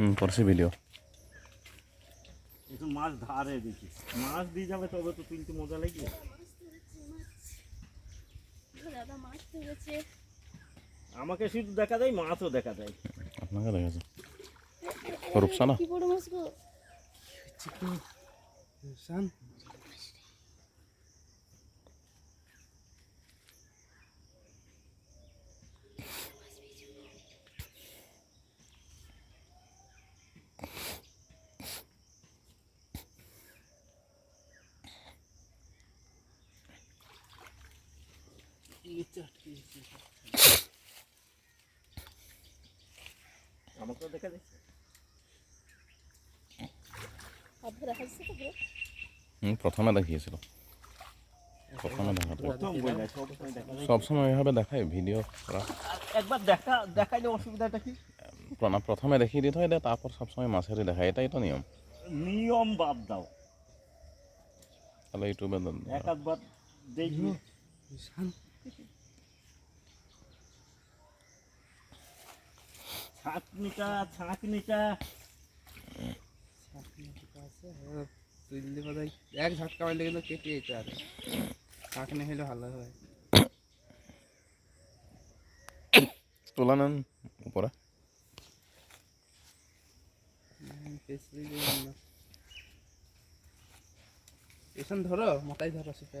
হুম করছি ভিডিও একটু মাছ ধারে দেখি। মাছ দিয়ে যাবে তবে তো তুলতে মজা লাগে দাদা মাছ ধরেছে আমাকে শুধু দেখা দেয় মাছও দেখা দেয়। আপনাকে দেখেছে রূপসানা কি বড় মাছ গো? শান। আমাকেও দেখা যাচ্ছে। দেখা প্রথমে দেখিয়েছিল। প্রথমে দেখা সবসময় এভাবে দেখায় ভিডিও করা। একবার দেখা দেখাইলে অসুবিধাটা কি? না প্রথমে দেখিয়ে দিতে হয় দিয়ে তারপর সবসময় মাছেরই দেখায়। এটাই তো নিয়ম। নিয়ম বাদ দাও। তাহলে ইউটিউবে এক দেখবি শান ছাঁকনিটা ছাঁকনিটা তুললে বোধ এক ঝটকা মারলে কিন্তু কেটে যেতে পারে। চাকনি হলে ভালো হয়। তুলে নেন উপরে। পেছলি ধরো মাথায় ধরো সেটা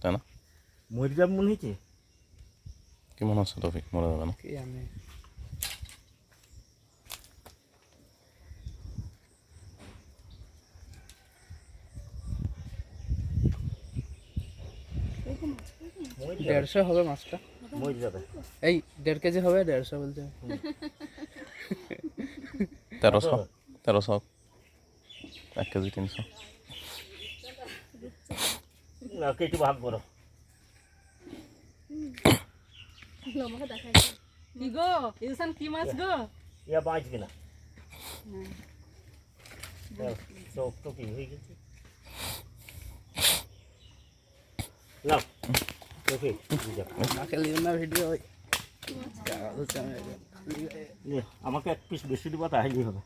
তাই না? মহিলা মনে হয়েছে? কি মনে হচ্ছে তফিক মরে যাবে না? কি জানে? দেড়শো হবে মাছটা। মরে যাবে। এই দেড় কেজি হবে দেড়শো বলছে। তেরোশো তেরোশো। এক কেজি তিনশো। না কেটে ভাগ করো। কি গো? ইউসান কি মাছ গো? ইয়া বাঁচবে না চোখ তো কি হয়ে গেছে? না ওকে না ভিডিও আমাকে এক পিস বেশি দিবা তাহলেই হবে।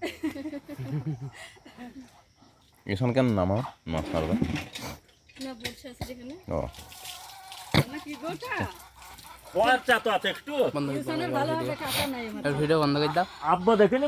এখান কেন নামা মাছ মারবে না বলছে আছে যেখানে ও। না কি গোটা? পয়সা তো আছে একটু। ভিডিও বন্ধ করে দাও। আব্বা দেখেনি